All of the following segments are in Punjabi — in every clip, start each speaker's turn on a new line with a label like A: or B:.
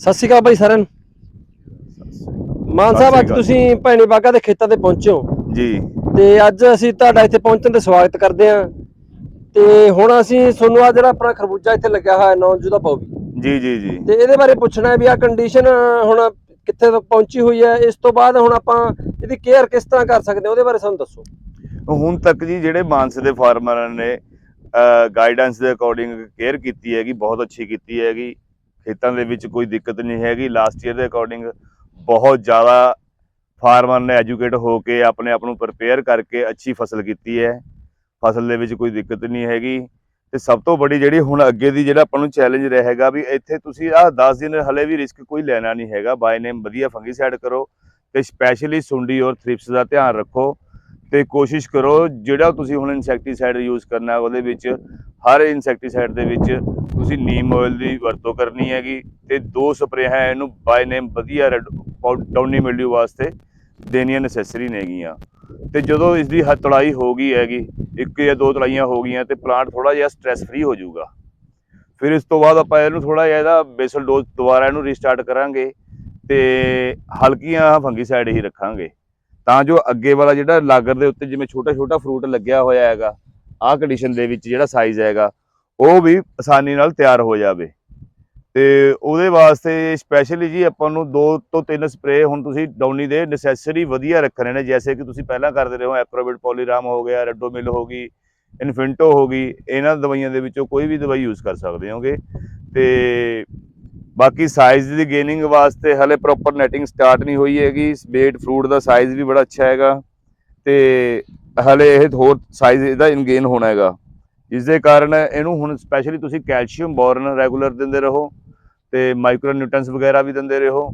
A: ਸਤਿ ਸ਼੍ਰੀ ਅਕਾਲ ਬਾਈ ਸਰਨ ਮਾਨ ਸਾਹਿਬ ਅੱਜ ਤੁਸੀਂ ਭੈਣੀ ਬਾਗਾ ਦੇ ਖੇਤਾਂ ਤੇ ਪਹੁੰਚੇ ਹੋ।
B: ਜੀ।
A: ਤੇ ਅੱਜ ਅਸੀਂ ਤੁਹਾਡਾ ਇੱਥੇ ਪਹੁੰਚਣ ਤੇ ਸਵਾਗਤ ਕਰਦੇ ਹਾਂ। ਤੇ ਹੁਣ ਅਸੀਂ ਤੁਹਾਨੂੰ ਆ ਜਿਹੜਾ ਆਪਣਾ ਖਰਬੂਜਾ ਇੱਥੇ ਲੱਗਿਆ ਹੋਇਆ ਨੌਜੂ ਦਾ ਪਾਉ ਵੀ।
B: ਜੀ ਜੀ ਜੀ।
A: ਤੇ ਇਹਦੇ ਬਾਰੇ ਪੁੱਛਣਾ ਹੈ ਵੀ ਆ ਕੰਡੀਸ਼ਨ ਹੁਣ ਕਿੱਥੇ ਤੱਕ ਪਹੁੰਚੀ ਹੋਈ ਹੈ। ਇਸ ਤੋਂ ਬਾਅਦ ਹੁਣ ਆਪਾਂ ਇਹਦੀ ਕੇਅਰ ਕਿਸ ਤਰ੍ਹਾਂ ਕਰ ਸਕਦੇ ਹਾਂ ਉਹਦੇ ਬਾਰੇ ਸਾਨੂੰ ਦੱਸੋ।
B: ਹੁਣ ਤੱਕ ਜੀ ਜਿਹੜੇ ਮਾਨਸ ਦੇ ਫਾਰਮਰਾਂ ਨੇ ਗਾਈਡੈਂਸ ਦੇ ਅਕੋਰਡਿੰਗ ਕੇਅਰ ਕੀਤੀ ਹੈਗੀ ਬਹੁਤ ਅੱਛੀ ਕੀਤੀ ਹੈਗੀ। ਖੇਤਾਂ ਦੇ ਵਿੱਚ ਕੋਈ ਦਿੱਕਤ ਨਹੀਂ ਹੈਗੀ। ਲਾਸਟ ਈਅਰ ਦੇ ਅਕੋਰਡਿੰਗ ਬਹੁਤ ਜ਼ਿਆਦਾ ਫਾਰਮਰ ਨੇ ਐਜੂਕੇਟ ਹੋ ਕੇ ਆਪਣੇ ਆਪ ਨੂੰ ਪ੍ਰਪੇਅਰ ਕਰਕੇ ਅੱਛੀ ਫਸਲ ਕੀਤੀ ਹੈ। ਫਸਲ ਦੇ ਵਿੱਚ ਕੋਈ ਦਿੱਕਤ ਨਹੀਂ ਹੈਗੀ। ਤੇ ਸਭ ਤੋਂ ਵੱਡੀ ਜਿਹੜੀ ਹੁਣ ਅੱਗੇ ਦੀ ਜਿਹੜਾ ਆਪਾਂ ਨੂੰ ਚੈਲੰਜ ਰਹੇਗਾ ਵੀ ਇੱਥੇ ਤੁਸੀਂ ਆਹ 10 ਦਿਨ ਹਲੇ ਵੀ ਰਿਸਕ ਕੋਈ ਲੈਣਾ ਨਹੀਂ ਹੈਗਾ। ਬਾਏ ਨੇਮ ਵਧੀਆ ਫੰਗੀਸਾਈਡ ਕਰੋ ਤੇ ਸਪੈਸ਼ਲੀ ਸੁੰਡੀ ਔਰ ਥ੍ਰਿਪਸ ਦਾ ਧਿਆਨ ਰੱਖੋ। ਤੇ ਕੋਸ਼ਿਸ਼ ਕਰੋ ਜਿਹੜਾ ਤੁਸੀਂ ਹੁਣ ਇਨਸੈਕਟੀਸਾਈਡ ਯੂਜ਼ ਕਰਨਾ ਉਹਦੇ ਵਿੱਚ, ਹਰ ਇਨਸੈਕਟੀਸਾਈਡ ਦੇ ਵਿੱਚ ਤੁਸੀਂ ਨੀਮ ਆਇਲ ਦੀ ਵਰਤੋਂ ਕਰਨੀ ਹੈਗੀ ਤੇ ਦੋ ਸਪਰੇਹਾਂ ਇਹਨੂੰ ਬਾਈ ਨੇਮ ਵਧੀਆ ਰੈਡ ਡਾਊਨੀ ਮਿਲਡਿਊ ਵਾਸਤੇ ਦੇਣੀਆਂ ਨੈਸੈਸਰੀ ਨੇਗੀਆਂ ਤੇ ਜਦੋਂ ਇਸ ਦੀ ਤੜਾਈ ਹੋ ਗਈ ਹੈਗੀ, ਇੱਕ ਜਾਂ ਦੋ ਤੜਾਈਆਂ ਹੋ ਗਈਆਂ ਤੇ ਪਲਾਂਟ ਥੋੜਾ ਜਿਹਾ ਸਟ੍ਰੈਸ ਫ੍ਰੀ ਹੋ ਜਾਊਗਾ। ਫਿਰ ਇਸ ਤੋਂ ਬਾਅਦ ਆਪਾਂ ਇਹਨੂੰ ਥੋੜਾ ਜਿਹਾ ਇਹਦਾ ਬੇਸਲ ਡੋਜ਼ ਦੁਬਾਰਾ ਇਹਨੂੰ ਰੀਸਟਾਰਟ ਕਰਾਂਗੇ ਤੇ ਹਲਕੀਆਂ ਫੰਗੀਸਾਈਡ ਹੀ ਰੱਖਾਂਗੇ। ਤਾਂ ਜੋ ਅੱਗੇ ਵਾਲਾ ਜਿਹੜਾ ਲਾਗਰ ਦੇ ਉੱਤੇ ਜਿਵੇਂ ਛੋਟਾ ਛੋਟਾ ਫਰੂਟ ਲੱਗਿਆ ਹੋਇਆ ਹੈਗਾ, ਆਹ ਕੰਡੀਸ਼ਨ ਦੇ ਵਿੱਚ ਜਿਹੜਾ ਸਾਈਜ਼ ਹੈਗਾ, ਉਹ ਵੀ ਆਸਾਨੀ ਨਾਲ ਤਿਆਰ ਹੋ ਜਾਵੇ। ਤੇ ਉਹਦੇ ਵਾਸਤੇ ਸਪੈਸ਼ਲੀ ਜੀ ਆਪਾਂ ਨੂੰ ਦੋ ਤੋਂ ਤਿੰਨ ਸਪਰੇ ਹੁਣ ਤੁਸੀਂ ਡਾਉਨੀ ਦੇ ਨੈਸੈਸਰੀ ਵਧੀਆ ਰੱਖਣੇ ਨੇ, ਜੈਸੇ ਕਿ ਤੁਸੀਂ ਪਹਿਲਾਂ ਕਰਦੇ ਰਹੇ ਹੋ ਐਪਰੋਬਿਟ ਪੋਲੀਰਾਮ ਹੋ ਗਿਆ ਰੈਡੋਮਿਲ ਹੋ ਗਈ ਇਨਫਿੰਟੋ ਹੋ ਗਈ, ਇਹਨਾਂ ਦਵਾਈਆਂ ਦੇ ਵਿੱਚੋਂ ਕੋਈ ਵੀ ਦਵਾਈ ਯੂਜ਼ ਕਰ ਸਕਦੇ ਹੋਗੇ। ਤੇ ਬਾਕੀ ਸਾਈਜ਼ ਦੀ ਗੇਨਿੰਗ ਵਾਸਤੇ ਹਲੇ ਪ੍ਰੋਪਰ ਨੈਟਿੰਗ ਸਟਾਰਟ ਨਹੀਂ ਹੋਈ ਹੈਗੀ। ਬੇਟ ਫਰੂਟ ਦਾ ਸਾਈਜ਼ ਵੀ ਬੜਾ ਅੱਛਾ ਹੈਗਾ ਤੇ ਹਲੇ ਇਹ ਹੋਰ ਸਾਈਜ਼ ਇਹਦਾ ਇਨਗੇਨ ਹੋਣਾ ਹੈਗਾ। ਜਿਸ ਦੇ ਕਾਰਨ ਇਹਨੂੰ ਹੁਣ ਸਪੈਸ਼ਲੀ ਤੁਸੀਂ ਕੈਲਸ਼ੀਅਮ ਬੋਰਨ ਰੈਗੂਲਰ ਦਿੰਦੇ ਰਹੋ ਤੇ ਮਾਈਕਰੋ ਨਿਊਟਨਸ ਵਗੈਰਾ ਵੀ ਦਿੰਦੇ ਰਹੋ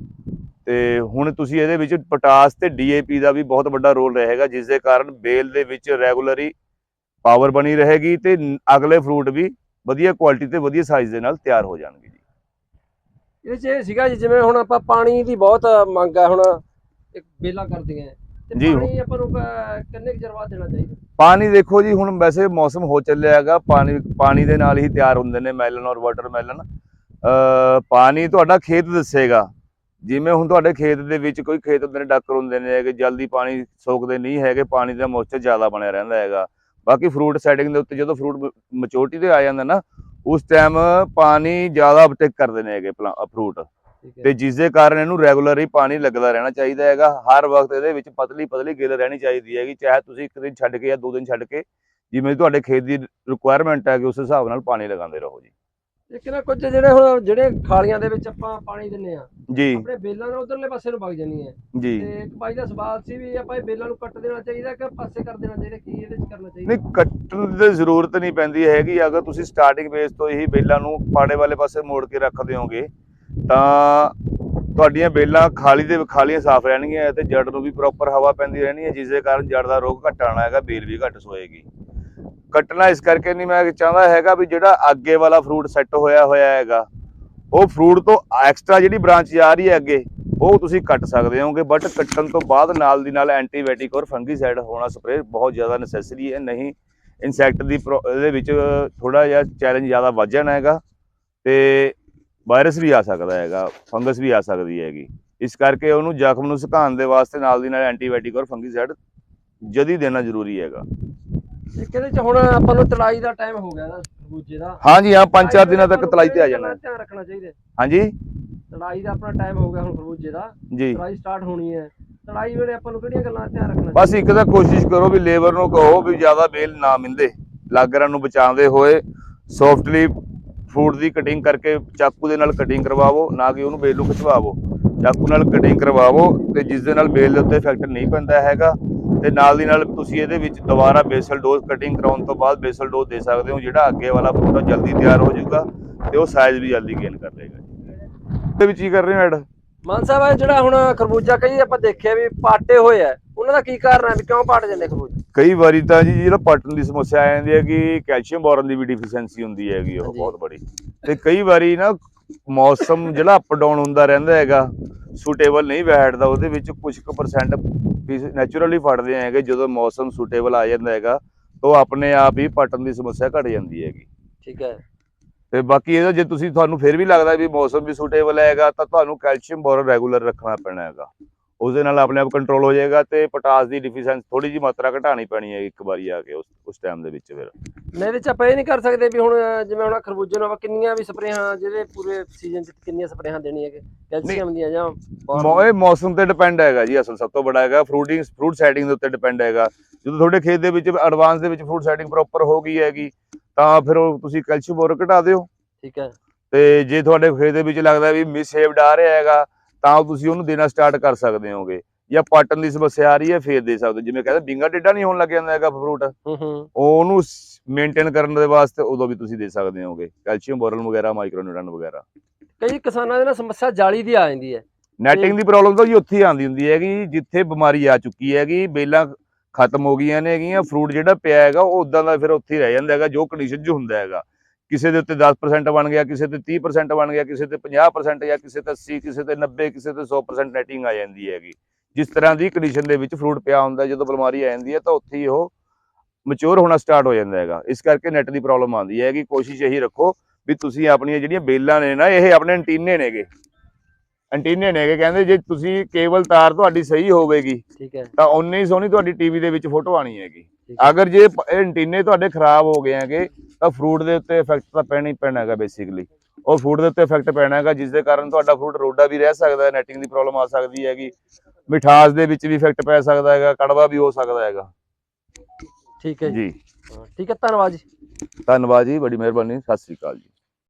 B: ਤੇ ਹੁਣ ਤੁਸੀਂ ਇਹਦੇ ਵਿੱਚ ਪੋਟਾਸ ਤੇ ਡੀਏਪੀ ਦਾ ਵੀ ਬਹੁਤ ਵੱਡਾ ਰੋਲ ਰਹੇਗਾ ਜਿਸ ਦੇ ਕਾਰਨ ਬੇਲ ਦੇ ਵਿੱਚ ਰੈਗੂਲਰੀ ਪਾਵਰ ਬਣੀ ਰਹੇਗੀ ਤੇ ਅਗਲੇ ਫਰੂਟ ਵੀ ਵਧੀਆ ਕੁਆਲਿਟੀ ਤੇ ਵਧੀਆ ਸਾਈਜ਼ ਦੇ ਨਾਲ ਤਿਆਰ ਹੋ ਜਾਣਗੇ।
A: ਇਹਦੇ 'ਚ ਇਹ ਸੀਗਾ ਜੀ ਜਿਵੇਂ ਹੁਣ ਆਪਾਂ ਪਾਣੀ ਦੀ ਬਹੁਤ ਮੰਗ ਹੈ ਹੁਣ ਇੱਕ ਬੇਲਾ ਕਰਦੀਆਂ ਹੈ। ਤੇ
B: ਜੀ।
A: ਪਾਣੀ ਆਪਾਂ ਨੂੰ ਕਿੰਨੇ ਕੁ ਬਾਅਦ ਦੇਣਾ ਚਾਹੀਦਾ
B: ਪਾਣੀ ਦੇਖੋ ਜੀ ਹੁਣ ਵੈਸੇ ਮੌਸਮ ਹੋ ਚੱਲਿਆ ਹੈਗਾ ਪਾਣੀ ਪਾਣੀ ਦੇ ਨਾਲ ਹੀ ਤਿਆਰ ਹੁੰਦੇ ਨੇ ਮੈਲਨ ਔਰ ਵਾਟਰਮੈਲਨ ਅ ਪਾਣੀ ਤੁਹਾਡਾ ਖੇਤ ਦੱਸੇਗਾ ਜਿਵੇਂ ਹੁਣ ਤੁਹਾਡੇ ਖੇਤ ਦੇ ਵਿੱਚ ਕੋਈ ਖੇਤ ਹੁੰਦੇ ਨੇ ਡਾਕਰ ਹੁੰਦੇ ਨੇ ਹੈਗੇ ਜਲਦੀ ਪਾਣੀ ਸੋਕਦੇ ਨਹੀਂ ਹੈਗੇ ਪਾਣੀ ਦਾ ਮੋਇਸਚਰ ਜ਼ਿਆਦਾ ਬਣਿਆ ਰਹਿੰਦਾ ਹੈਗਾ ਬਾਕੀ ਫਰੂਟ ਸੈਟਿੰਗ ਦੇ ਉੱਤੇ ਜਦੋਂ ਫਰੂਟ ਮੈਚੋਰਟੀ ਤੇ ਆ ਜਾਂਦਾ ਨਾ ਉਸ ਟਾਈਮ ਪਾਣੀ ਜ਼ਿਆਦਾ ਅਪਟੇਕ ਕਰਦੇ ਨੇ ਹੈਗੇ ਫਰੂਟ ਤੇ ਜਿਸ ਦੇ ਕਾਰਨ ਇਹਨੂੰ ਰੈਗੂਲਰ ਹੀ ਪਾਣੀ ਲੱਗਦਾ ਰਹਿਣਾ ਚਾਹੀਦਾ ਹੈਗਾ। ਹਰ ਵਕਤ ਇਹਦੇ ਵਿੱਚ ਪਤਲੀ ਪਤਲੀ ਗਿੱਲ ਰਹਿਣੀ ਚਾਹੀਦੀ ਹੈਗੀ ਚਾਹੇ ਤੁਸੀਂ ਇੱਕ ਦਿਨ ਛੱਡ ਕੇ ਜਾਂ ਦੋ ਦਿਨ ਛੱਡ ਕੇ ਜਿਵੇਂ ਤੁਹਾਡੇ ਖੇਤ ਦੀ ਰਿਕੁਆਇਰਮੈਂਟ ਹੈ ਕਿ ਉਸ ਹਿਸਾਬ ਨਾਲ ਪਾਣੀ ਲਗਾਉਂਦੇ ਰਹੋ ਜੀ।
A: ਇੱਕ ਨਾ ਕੁਝ ਜਿਹੜੇ ਹੁਣ ਜਿਹੜੇ ਖਾਲੀਆਂ ਦੇ ਵਿੱਚ ਆਪਾਂ ਪਾਣੀ ਦਿੰਨੇ ਆ
B: ਜੀ।
A: ਆਪਣੇ ਬੇਲਾਂ ਨਾਲ ਉਧਰਲੇ ਪਾਸੇ ਨੂੰ ਵਗ ਜਾਂਦੀ ਹੈ।
B: ਜੀ।
A: ਤੇ ਇੱਕ ਬਾਈ ਦਾ ਸਵਾਲ ਸੀ ਵੀ ਆਪਾਂ ਇਹ ਬੇਲਾਂ ਨੂੰ ਕੱਟ ਦੇਣਾ ਚਾਹੀਦਾ ਕਿ ਪਾਸੇ ਕਰ ਦੇਣਾ ਚਾਹੀਦਾ ਕੀ ਇਹਦੇ ਚ ਕਰਨਾ ਚਾਹੀਦਾ?
B: ਨਹੀਂ ਕੱਟਣ ਦੀ ਜ਼ਰੂਰਤ ਨਹੀਂ ਪੈਂਦੀ ਹੈਗੀ। ਅਗਰ ਤੁਸੀਂ ਸਟਾਰਟਿੰਗ ਬੇਸ ਤੋਂ ਹੀ ਬੇਲਾਂ ਨੂੰ ਪਾੜੇ ਵਾਲੇ ਪਾਸੇ ਮੋੜ ਕੇ ਰੱਖਦੇ ਹੋਗੇ ਤਾਂ ਤੁਹਾਡੀਆਂ ਬੇਲਾਂ ਖਾਲੀ ਦੇ ਖਾਲੀਆਂ ਸਾਫ਼ ਰਹਿਣਗੀਆਂ ਤੇ ਜੜ ਨੂੰ ਵੀ ਪ੍ਰੋਪਰ ਹਵਾ ਪੈਂਦੀ ਰਹਿਣੀ ਹੈ ਜਿਸ ਦੇ ਕਾਰਨ ਜੜ ਦਾ ਰੋਗ ਘੱਟ ਆਉਣਾ ਹੈਗਾ ਬੇਲ ਵੀ ਘੱਟ ਸੋਏਗੀ। ਕੱਟਣਾ ਇਸ ਕਰਕੇ ਨਹੀਂ ਮੈਂ ਚਾਹੁੰਦਾ ਹੈਗਾ ਵੀ ਜਿਹੜਾ ਅੱਗੇ ਵਾਲਾ ਫਰੂਟ ਸੈੱਟ ਹੋਇਆ ਹੋਇਆ ਹੈਗਾ, ਉਹ ਫਰੂਟ ਤੋਂ ਐਕਸਟਰਾ ਜਿਹੜੀ ਬ੍ਰਾਂਚ ਜਾ ਰਹੀ ਹੈ ਅੱਗੇ, ਉਹ ਤੁਸੀਂ ਕੱਟ ਸਕਦੇ ਹੋਗੇ ਬਟ ਕੱਟਣ ਤੋਂ ਬਾਅਦ ਨਾਲ ਦੀ ਨਾਲ ਐਂਟੀਬਾਇਓਟਿਕ ਔਰ ਫੰਗੀਸਾਈਡ ਹੋਣਾ ਸਪਰੇਅ ਬਹੁਤ ਜ਼ਿਆਦਾ ਨੈਸੈਸਰੀ ਹੈ, ਨਹੀਂ ਇਨਸੈਕਟ ਦੀ ਪ੍ਰੋ- ਇਹਦੇ ਵਿੱਚ ਥੋੜਾ ਜਿਹਾ ਚੈਲੰਜ ਜ਼ਿਆਦਾ ਵੱਧ ਜਾਣਾ ਹੈਗਾ ਤੇ ਵਾਇਰਸ ਵੀ ਆ ਸਕਦਾ ਹੈਗਾ ਫੰਗਸ ਵੀ ਆ ਸਕਦੀ ਹੈਗੀ। ਇਸ ਕਰਕੇ ਉਹਨੂੰ ਜ਼ਖਮ ਨੂੰ ਸੁਕਾਉਣ ਦੇ ਵਾਸਤੇ ਨਾਲ ਦੀ ਨਾਲ ਐਂਟੀਬਾਇਓਟਿਕ ਔਰ ਫੰਗੀਸਾਈਡ ਜਦੀ ਦੇਣਾ ਜ਼ਰੂਰੀ ਹੈਗਾ।
A: ਇਹਦੇ ਚ ਹੁਣ ਆਪਾਂ ਨੂੰ ਤੜਾਈ ਦਾ ਟਾਈਮ ਹੋ ਗਿਆ ਨਾ ਖਰਬੂਜੇ ਦਾ।
B: ਹਾਂਜੀ ਹਾਂ ਪੰਜ ਚਾਰ ਦਿਨਾਂ ਤੱਕ ਤਲਾਈ ਤੇ ਆ ਜਾਣਾ।
A: ਧਿਆਨ ਰੱਖਣਾ ਚਾਹੀਦਾ?
B: ਹਾਂਜੀ।
A: ਤੜਾਈ ਦਾ ਆਪਣਾ ਟਾਈਮ ਹੋ ਗਿਆ ਹੁਣ ਖਰਬੂਜੇ ਦਾ।
B: ਜੀ।
A: ਤੜਾਈ ਸਟਾਰਟ ਹੋਣੀ ਹੈ। ਤੜਾਈ ਵੇਲੇ ਆਪਾਂ ਨੂੰ ਕਿਹੜੀਆਂ ਗੱਲਾਂ ਧਿਆਨ ਰੱਖਣਾ
B: ਬਸ ਇੱਕ ਤਾਂ ਕੋਸ਼ਿਸ਼ ਕਰੋ ਵੀ ਲੇਬਰ ਨੂੰ ਕਹੋ ਵੀ ਜ਼ਿਆਦਾ ਬੇਲ ਨਾ ਮਿੰਦੇ। ਲਾਗਰਾਂ ਨੂੰ ਬਚਾਉਂਦੇ ਹੋਏ ਸੌਫਟਲੀ ਫੂਡ ਦੀ ਕਟਿੰਗ ਕਰਕੇ ਚਾਕੂ ਦੇ ਨਾਲ ਕਟਿੰਗ ਕਰਵਾਵੋ ਨਾ ਕਿ ਉਹਨੂੰ ਬੇਲ ਨੂੰ ਖਿਚਵਾਵੋ। ਚਾਕੂ ਨਾਲ ਕਟਿੰਗ ਕਰਵਾਵੋ ਤੇ ਜਿਸ ਦੇ ਨਾਲ ਬੇਲ ਦੇ ਉੱਤੇ ਇਫੈਕਟ ਨਹੀਂ ਪੈਂਦਾ ਹੈਗਾ। ਤੇ ਨਾਲ ਦੀ ਨਾਲ ਤੁਸੀਂ ਇਹਦੇ ਵਿੱਚ ਦੁਬਾਰਾ ਬੇਸਲ ਡੋਜ਼ ਕਟਿੰਗ ਕਰਾਉਣ ਤੋਂ ਬਾਅਦ ਬੇਸਲ ਡੋਜ਼ ਦੇ ਸਕਦੇ ਹੋ ਜਿਹੜਾ ਅੱਗੇ ਵਾਲਾ ਫਰੂਟ ਆ ਜਲਦੀ ਤਿਆਰ ਹੋ ਜਾਊਗਾ ਤੇ ਉਹ ਸਾਈਜ਼ ਵੀ ਜਲਦੀ ਗੇਨ ਕਰ ਲਏਗਾ ਇਹਦੇ ਵਿੱਚ ਕੀ ਕਰ ਰਹੇ ਹੋ ਐਡ
A: ਮਾਨ ਸਾਹਿਬ ਇਹ ਜਿਹੜਾ ਹੁਣ ਖਰਬੂਜਾ ਕਈ ਆਪਾਂ ਦੇਖਿਆ ਵੀ ਪਾਟੇ ਹੋਏ ਆ ਉਹਨਾਂ ਦਾ ਕੀ ਕਾਰਨ ਹੈ ਵੀ ਕਿਉਂ ਪਾਟ ਜਾਂਦੇ ਖਰਬੂਜੇ?
B: ਕਈ ਵਾਰੀ ਤਾਂ ਜੀ ਜਿਹੜਾ ਪਟਨ ਦੀ ਸਮੱਸਿਆ ਆ ਜਾਂਦੀ ਹੈ ਕਿ ਕੈਲਸ਼ੀਅਮ ਬੋਰਨ ਦੀ ਵੀ ਡਿਫੀਸ਼ੀਐਂਸੀ ਹੁੰਦੀ ਹੈਗੀ ਉਹ। ਬਹੁਤ ਬੜੀ। ਤੇ ਕਈ ਵਾਰੀ ਨਾ ਮੌਸਮ ਜਿਹੜਾ ਅਪ ਡਾਊਨ ਹੁੰਦਾ ਰਹਿੰਦਾ ਹੈਗਾ ਸੂਟੇਬਲ ਨਹੀਂ ਬੈਠਦਾ ਉਹਦੇ ਵਿੱਚ ਕੁਝ ਕੁ ਪਰਸੈਂਟ ਨੈਚੁਰਲੀ ਫੜਦੇ ਹੈਗੇ ਜਦੋਂ ਮੌਸਮ ਸੂਟੇਬਲ ਆ ਜਾਂਦਾ ਹੈਗਾ ਤਾਂ ਉਹ ਆਪਣੇ ਆਪ ਹੀ ਪਟਨ ਦੀ ਸਮੱਸਿਆ ਘਟ ਜਾਂਦੀ ਹੈਗੀ।
A: ਠੀਕ ਹੈ।
B: ਤੇ ਬਾਕੀ ਇਹਦਾ ਜੇ ਤੁਸੀਂ ਤੁਹਾਨੂੰ ਫਿਰ ਵੀ ਲੱਗਦਾ ਵੀ ਮੌਸਮ ਵੀ ਸੂਟੇਬਲ ਹੈਗਾ ਤਾਂ ਤੁਹਾਨੂੰ ਕੈਲਸ਼ੀਅਮ ਬੋਰਨ ਰੈਗੂਲਰ ਰੱਖਣਾ ਪੈਣਾ ਹੈਗਾ। ਉਸ ਦੇ ਨਾਲ ਆਪਣੇ ਆਪ ਕੰਟਰੋਲ ਹੋ ਜਾਏਗਾ ਤੇ ਪੋਟਾਸ ਦੀ ਡਿਫੀਸ਼ੈਂਸੀ ਥੋੜੀ ਜਿਹੀ ਮਾਤਰਾ ਘਟਾਣੀ ਪੈਣੀ ਹੈ ਇੱਕ ਵਾਰੀ ਆ ਕੇ ਉਸ ਉਸ ਟਾਈਮ ਦੇ ਵਿੱਚ ਫਿਰ।
A: ਮੈਂ ਇਹਦੇ ਚ ਆਪਾਂ ਇਹ ਨਹੀਂ ਕਰ ਸਕਦੇ ਵੀ ਹੁਣ ਜਿਵੇਂ ਹੁਣ ਖਰਬੂਜੇ ਨੂੰ ਆਪਾਂ ਕਿੰਨੀਆਂ ਵੀ ਸਪਰੇਹਾਂ ਜਿਹੜੇ ਪੂਰੇ ਸੀਜ਼ਨ ਚ ਕਿੰਨੀਆਂ ਸਪਰੇਹਾਂ ਦੇਣੀਆਂ ਕਿ ਕੈਲਸ਼ੀਅਮ ਦੀਆਂ ਜਾਂ ਹੋਰ-
B: ਮੌ- ਇਹ ਮੌਸਮ ਤੇ ਡਿਪੈਂਡ ਹੈਗਾ ਜੀ ਅਸਲ ਸਭ ਤੋਂ ਬੜਾ ਹੈਗਾ। ਫਰੂਟਿੰਗ ਫਰੂਟ ਸੈਟਿੰਗ ਦੇ ਉੱਤੇ ਡਿਪੈਂਡ ਹੈਗਾ। ਜਦੋਂ ਤੁਹਾਡੇ ਖੇਤ ਦੇ ਵਿੱਚ ਐਡਵਾਂਸ ਦੇ ਵਿੱਚ ਫਰੂਟ ਸੈਟਿੰਗ ਪ੍ਰੋਪਰ ਹੋ ਗਈ ਹੈਗੀ ਤਾਂ ਫਿਰ ਉਹ ਤੁਸੀਂ ਕੈਲਸ਼ੀਅਮ ਬੋਰ ਘਟਾ ਦਿਓ।
A: ਠੀਕ ਹੈ।
B: ਤੇ ਜੇ ਤੁਹਾਡੇ ਖੇਤ ਦੇ ਵਿੱਚ ਲੱਗਦਾ ਵੀ ਮਿਸ ਸ਼ੇਪਡ ਆ ਰਿਹਾ ਹੈਗਾ ਤਾਂ ਤੁਸੀਂ ਉਹਨੂੰ ਦੇਣਾ ਸਟਾਰਟ ਕਰ ਸਕਦੇ ਹੋਗੇ। ਜਾਂ ਪਾਟਨ ਦੀ ਸਮੱਸਿਆ ਆ ਰਹੀ ਹੈ ਫੇਰ ਦੇ ਸਕਦੇ। ਜਿਵੇਂ ਕਹਿੰਦੇ ਬਿੰਗਾ ਟੇਡਾ ਨਹੀਂ ਹੋਣ ਲੱਗ ਜਾਂਦਾ ਹੈਗਾ ਫਰੂਟ
A: ਹੂੰ ਹੂੰ।
B: ਉਹਨੂੰ ਮੇਨਟੇਨ ਕਰਨ ਦੇ ਵਾਸਤੇ ਉਦੋਂ ਵੀ ਤੁਸੀਂ ਦੇ ਸਕਦੇ ਹੋਗੇ। ਕੈਲਸ਼ੀਅਮ ਬੋਰਨ ਵਗੈਰਾ ਮਾਈਕਰੋਨਿਊਟ੍ਰੈਂਟ ਵਗੈਰਾ।
A: ਕਈ ਕਿਸਾਨਾਂ ਦੇ ਨਾਲ ਸਮੱਸਿਆ ਜਾਲੀ ਦੀ ਆ ਜਾਂਦੀ ਹੈ।
B: ਨੈਟਿੰਗ ਦੀ ਪ੍ਰੋਬਲਮ ਤਾਂ ਜੀ ਉੱਥੇ ਹੀ ਆਉਂਦੀ ਹੁੰਦੀ ਹੈਗੀ ਜਿੱਥੇ ਬਿਮਾਰੀ ਆ ਚੁੱਕੀ ਹੈਗੀ ਬੇਲਾਂ ਖਤਮ ਹੋ ਗਈਆਂ ਨੇ ਹੈਗੀਆਂ ਫਰੂਟ ਜਿਹੜਾ ਪਿਆ ਹੈਗਾ ਉਹ ਉਦਾਂ ਦਾ ਫਿਰ ਉੱਥੇ ਹੀ ਰਹਿ ਜਾਂਦਾ ਹੈਗਾ ਜੋ ਕੰਡੀਸ਼ਨ 'ਚ ਹੁੰਦਾ ਹੈਗਾ। ਕਿਸੇ ਦੇ ਉੱਤੇ 10% ਬਣ ਗਿਆ, ਕਿਸੇ ਤੇ 30% ਬਣ ਗਿਆ, ਕਿਸੇ ਤੇ 50% ਜਾਂ ਕਿਸੇ ਤੇ 80 ਕਿਸੇ ਤੇ 90 ਕਿਸੇ ਤੇ 100% ਨੈਟਿੰਗ ਆ ਜਾਂਦੀ ਹੈਗੀ। ਜਿਸ ਤਰ੍ਹਾਂ ਦੀ ਕੰਡੀਸ਼ਨ ਦੇ ਵਿੱਚ ਫਰੂਟ ਪਿਆ ਹੁੰਦਾ, ਜਦੋਂ ਬਿਮਾਰੀ ਆ ਜਾਂਦੀ ਹੈ, ਤਾਂ ਉੱਥੇ ਹੀ ਉਹ ਮੈਚੁਰ ਹੋਣਾ ਸਟਾਰਟ ਹੋ ਜਾਂਦਾ ਹੈਗਾ। ਇਸ ਕਰਕੇ ਨੈਟ ਦੀ ਪ੍ਰੋਬਲਮ ਆਉਂਦੀ ਹੈਗੀ। ਕੋਸ਼ਿਸ਼ ਇਹੀ ਰੱਖੋ ਵੀ ਤੁਸੀਂ ਆਪਣੀਆਂ ਜਿਹੜੀਆਂ ਬੇਲਾਂ ਨੇ ਨਾ, ਇਹ ਆਪਣੇ ਐਂਟੀਨੇ ਨੇਗੇ। ਐਂਟੀਨੇ ਨੇਗੇ ਕਹਿੰਦੇ ਜੇ ਤੁਸੀਂ ਕੇਬਲ ਤਾਰ ਤੁਹਾਡੀ ਸਹੀ ਹੋਵੇਗੀ
A: ਠੀਕ ਹੈ।
B: ਤਾਂ ਉਨੀ ਹੀ ਸੋਹਣੀ ਤੁਹਾਡੀ ਟੀਵੀ ਦੇ ਵਿੱਚ ਫੋਟੋ ਆਣੀ ਹੈਗੀ। ਅਗਰ ਜੇ ਐਂਟੀਨੇ ਤੁਹਾਡੇ ਖਰਾਬ ਹੋ ਗਏ ਹੈਗੇ ਤਾਂ ਫਰੂਟ ਦੇ ਉੱਤੇ ਇਫੈਕਟ ਤਾਂ ਪੈਣਾ ਹੀ ਪੈਣਾ ਹੈਗਾ ਬੇਸਿਕਲੀ ਉਹ ਫਰੂਟ ਦੇ ਉੱਤੇ ਇਫੈਕਟ ਪੈਣਾ ਹੈਗਾ ਜਿਸ ਦੇ ਕਾਰਨ ਤੁਹਾਡਾ ਫਰੂਟ ਰੋਡਾ ਵੀ ਰਹਿ ਸਕਦਾ ਹੈ ਨੈਟਿੰਗ ਦੀ ਪ੍ਰੋਬਲਮ ਆ ਸਕਦੀ ਹੈਗੀ। ਮਿਠਾਸ ਦੇ ਵਿੱਚ ਵੀ ਇਫੈਕਟ ਪੈ ਸਕਦਾ ਹੈਗਾ ਕੜਵਾ ਵੀ ਹੋ ਸਕਦਾ ਹੈਗਾ।
A: ਠੀਕ ਹੈ ਜੀ। ਠੀਕ ਹੈ ਧੰਨਵਾਦ ਜੀ।
B: ਧੰਨਵਾਦ ਜੀ ਬੜੀ ਮਿਹਰਬਾਨੀ ਸਤਿ ਸ੍ਰੀ ਅਕਾਲ ਜੀ।